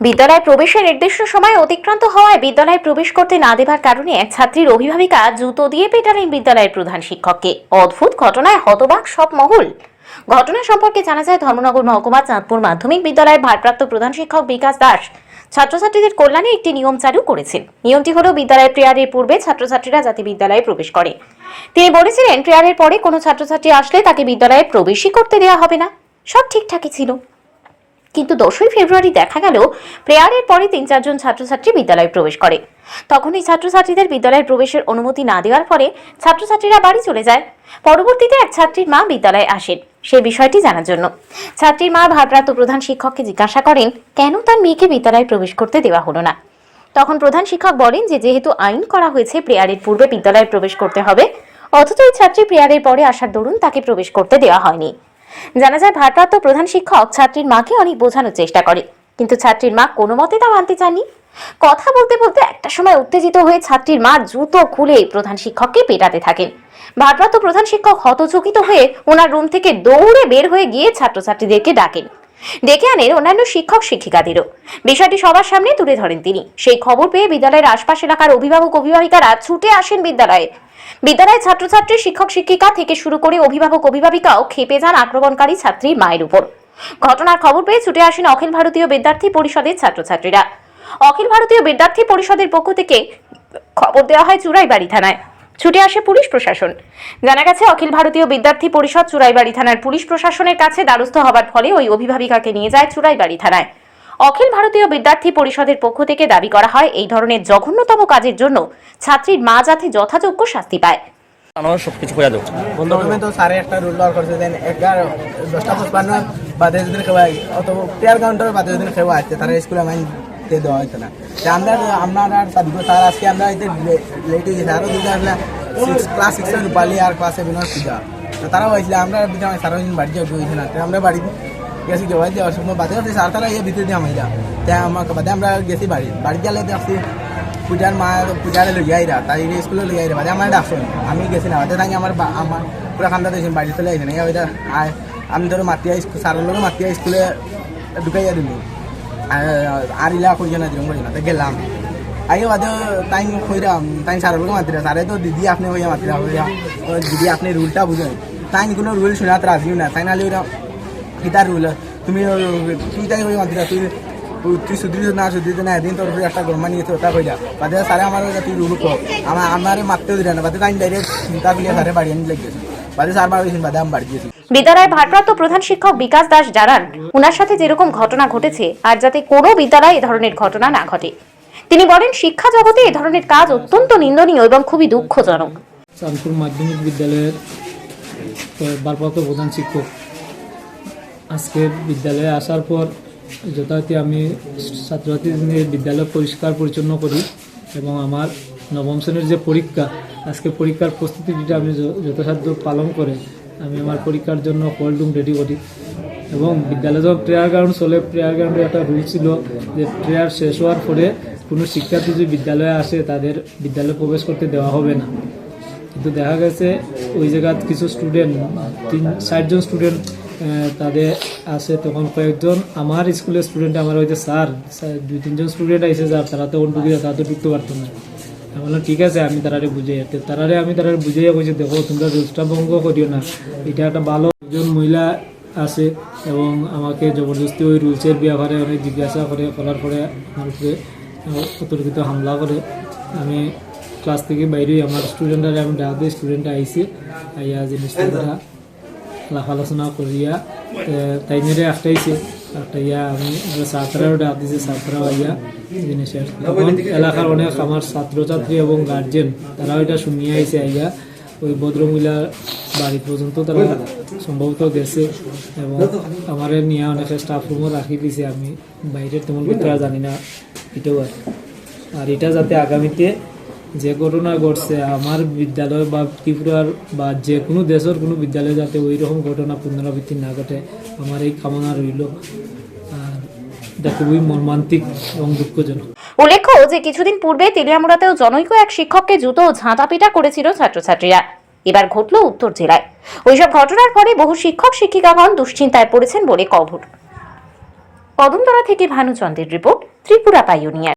বিদ্যালয়ে প্রবেশের নির্দিষ্ট সময় অতিক্রান্ত হওয়ায় বিদ্যালয়ে প্রবেশ করতে না দেবার কারণে এক ছাত্রীর অভিভাবিকা জুতো দিয়ে পেটালেন বিদ্যালয়ের প্রধান শিক্ষককে। অদ্ভুত ঘটনায় হতবাক সব মহল। ঘটনা সম্পর্কে জানা যায়, ধর্মনগর মহকুমা চাঁদপুর মাধ্যমিক বিদ্যালয়ের ভারপ্রাপ্ত প্রধান শিক্ষক বিকাশ দাস ছাত্রছাত্রীদের কল্যাণে একটি নিয়ম চালু করেছেন। নিয়মটি হলো বিদ্যালয়ের প্রেয়ারের পূর্বে ছাত্রছাত্রীরা যাতে বিদ্যালয়ে প্রবেশ করে। তিনি বলেছিলেন, প্রেয়ারের পরে কোনো ছাত্রছাত্রী আসলে তাকে বিদ্যালয়ে প্রবেশই করতে দেওয়া হবে না। সব ঠিকঠাকই ছিল। কিন্তু দশই ফেব্রুয়ারি দেখা গেল প্রেয়ারের পরে তিন চারজন ছাত্রছাত্রী বিদ্যালয়ে প্রবেশ করে। তখনই ছাত্রছাত্রীদের বিদ্যালয়ে প্রবেশের অনুমতি না দেওয়ার ফলে ছাত্রছাত্রীরা বাড়ি চলে যায়। পরবর্তীতে এক ছাত্রীর মা বিদ্যালয়ে আসেন। সে বিষয়টি জানার জন্য। ছাত্রীর মা ভারপ্রাপ্ত প্রধান শিক্ষককে জিজ্ঞাসা করেন, কেন তার মেয়েকে বিদ্যালয়ে প্রবেশ করতে দেওয়া হলো না? তখন প্রধান শিক্ষক বলেন যে, যেহেতু আইন করা হয়েছে, প্রেয়ারের পূর্বে বিদ্যালয়ে প্রবেশ করতে হবে। অথচ ওই ছাত্রী প্রেয়ারের পরে আসার দরুন তাকে প্রবেশ করতে দেওয়া হয়নি। জানা যায়, ভারপ্রাপ্ত প্রধান শিক্ষক ছাত্রীর মাকে অনেক বোঝানোর চেষ্টা করে। কিন্তু ছাত্রীর মা কোনো মতে তা মানতে চাননি। কথা বলতে বলতে একটা সময় উত্তেজিত হয়ে ছাত্রীর মা জুতো খুলে প্রধান শিক্ষককে পেটাতে থাকেন। ভারপ্রাপ্ত প্রধান শিক্ষক হতচকিত হয়ে ওনার রুম থেকে দৌড়ে বের হয়ে গিয়ে ছাত্রছাত্রীদেরকে ডাকেন। ডেকে আনেন অন্যান্য শিক্ষক শিক্ষিকাদেরও। বিষয়টি সবার সামনে তুলে ধরেন তিনি। সেই খবর পেয়ে বিদ্যালয়ের আশপাশ এলাকার অভিভাবক অভিভাবিকারা ছুটে আসেন বিদ্যালয়ে। বিদ্যালয়ে ছাত্রছাত্রী, শিক্ষক, শিক্ষিকা থেকে শুরু করে অভিভাবক, অভিভাবিকাও খেপে যান আক্রমণকারী ছাত্রীর মায়ের উপর। ঘটনার খবর পেয়ে ছুটে আসেন অখিল ভারতীয় বিদ্যার্থী পরিষদের ছাত্রছাত্রীরা। অখিল ভারতীয় বিদ্যার্থী পরিষদের পক্ষ থেকে খবর দেওয়া হয় চুরাইবাড়ি থানায়। ছুটে আসে পুলিশ প্রশাসন। জানা গেছে, অখিল ভারতীয় বিদ্যার্থী পরিষদ চুরাইবাড়ি থানার পুলিশ প্রশাসনের কাছে দ্বারস্থ হবার ফলে ওই অভিভাবিকাকে নিয়ে যায় চুরাইবাড়ি থানায়। অখিল ভারতীয় বিদ্যার্থী পরিষদের পক্ষ থেকে দাবি করা হয় এই ধরনের জঘন্যতম কাজের জন্য ছাত্রীর মা যাতে যথাযোগ্য শাস্তি পায়। আমার সব কিছু করে। দেবো প্রথমে তো সাড়ে একটা রুল বার করছে দেন এগারো দশটা পঁচপান্ন বাদে যদি খেওয়াই অত প্লেয়ার কাউন্টার বাদে যদি আসছে তারা স্কুলে মাইন দিয়ে দেওয়া হয়েছে না। আমরা আপনার আর স্যার আজকে আমরা এতে লেট হয়ে গেছে আরও দুটো আসলে ক্লাস সিক্সের রূপালি আর ক্লাস সেভেনের পূজা তো তারাও হয়েছিল আমরা দুটো সারা দিন আমরা বাড়ি গেছি জবাই দেওয়ার সময় বাদে হচ্ছে স্যার তারা ইয়ে ভিতরে দিয়ে আমাইরা তাই আমাকে বাদে আমরা গেছি বাড়ি। বাড়ি গেলে দেখছি পূজার মা পূজারে লই আইরা, তাই স্কুলে লই আইরা, বাদে আমার ডাকছেন আমি গেছি না, বাদে তাই আমার আমার পুরা খান্দা দিয়েছেন, বাড়ি চলে আইছেন, এই ওইটা আয়, আমি ধরো মাতিয়া স্যারের লোক মাতিয়া স্কুলে ঢুকাইয়া দিল। আর ইলা কইজন দিলাম না, তো গেলাম। আগে বাদে তাই কইরাম, তাই স্যারের লোক মাতিরা, স্যারে তো দিদি আপনি হইয়া মাতিরা, হইয়া দিদি আপনি রুলটা বুঝেন। তাই কোনো রুল শোনাতে রাজি না, তাই নাহলে ওরা রুল তুমি তুই তাই হইয়া মাতিরা তুই তুই সুধরিত না না এদিন তোর একটা গরমা নিয়েছে ওটা কইলা। বাদে স্যারে আমার তুই রুল কো আমার আমারে মারতেও দিলে না বাদে তাই ডাইরেক্ট চিন্তা বাড়ি আনি বাদে হয়েছেন বাদে আমি বাড়ি গেছি বিদ্যালয়ের ভারপ্রাপ্ত প্রধান শিক্ষক বিকাশ দাস জানান ওনার সাথে যেরকম ঘটনা ঘটেছে আর যাতে কোনো বিদ্যালয়ে এ ধরনের ঘটনা না ঘটে। তিনি বলেন শিক্ষা জগতে এ ধরনের কাজ অত্যন্ত নিন্দনীয় এবং খুবই দুঃখজনক। চাঁদপুর মাধ্যমিক বিদ্যালয়ের ভারপ্রাপ্ত প্রধান শিক্ষক আজকে বিদ্যালয়ে আসার পর যথারীতি আমি ছাত্রছাত্রীদের বিদ্যালয় পরিষ্কার পরিচ্ছন্ন করি এবং আমার নবম শ্রেণির যে পরীক্ষা, আজকে পরীক্ষার প্রস্তুতিটা আমি য- যথাসাধ্য পালন করে আমি আমার পরীক্ষার জন্য কোল্ড রুম রেডি করি। এবং বিদ্যালয়ে যখন প্রেয়ার গ্রাউন্ড চলে প্রেয়ার গ্রাউন্ডে একটা রুল ছিল যে প্রেয়ার শেষ হওয়ার পরে কোনো শিক্ষার্থী যদি বিদ্যালয়ে আসে, তাদের বিদ্যালয়ে প্রবেশ করতে দেওয়া হবে না। কিন্তু দেখা গেছে ওই জায়গাত কিছু স্টুডেন্ট তিন ষাটজন স্টুডেন্ট তাদের আছে তখন কয়েকজন। আমার স্কুলের স্টুডেন্ট আমার হয়তো স্যার স্যার, দুই তিনজন স্টুডেন্ট আইসে যার তারা তো ঢুকে তারা তো ঢুকতে পারতো না। আমি বললাম ঠিক আছে আমি তারারে বুঝাই তারারে আমি তারারে বুঝাইয়া বলছি দেখো তোমরা রুলসটা ভঙ্গ করিও না। এটা একটা ভালো একজন মহিলা আছে এবং আমাকে জবরদস্তি ওই রুলসের ব্যাপারে অনেক জিজ্ঞাসা করে করার পরে আমার উপরে অতর্কিত হামলা করে। আমি ক্লাস থেকে বাইরে আমার স্টুডেন্টরা আমি ডাক দিয়ে স্টুডেন্ট আইসি আইয়া জিনিসটা তারা আলাপ আলোচনা করিয়া তাই মেরে একটাইছে একটাইয়া আমি ছাত্রাও ডাক দিয়েছে ছাত্রাও আইয়া জিনিসের তখন এলাকার অনেক আমার ছাত্রছাত্রী এবং গার্জেন তারাও এটা শুনিয়ে আইছে আইয়া ওই ভদ্রমহিলার বাড়ি পর্যন্ত তারা সম্ভবত গেছে এবং আমার নিয়ে অনেক স্টাফ রুমও রাখি দিছে আমি বাইরের তেমন ভিতরে জানি না এটাও আর আর এটা যাতে আগামীতে যে ঘটনা ঘটছে, আমার বিদ্যালয় বা ত্রিপুরার বা যে কোনো দেশের কোনো বিদ্যালয়ে যাতে ওই রকম ঘটনা পুনরাবৃত্তি না ঘটে, আমার এই কামনা রইল। আর এটা খুবই মর্মান্তিক এবং দুঃখজনক। উল্লেখ্য যে কিছুদিন পূর্বে তেলিয়ামুড়াতেও জনৈক এক শিক্ষককে জুতো ও ঝাঁটাপিটা করেছিল ছাত্রছাত্রীরা। এবার ঘটল উত্তর জেলায়। ওইসব ঘটনার পরে বহু শিক্ষক, শিক্ষিকাগণ দুশ্চিন্তায় পড়েছেন বলে কভর কদমতলা থেকে ভানুচন্দ্রের রিপোর্ট, ত্রিপুরা পাইওনিয়ার।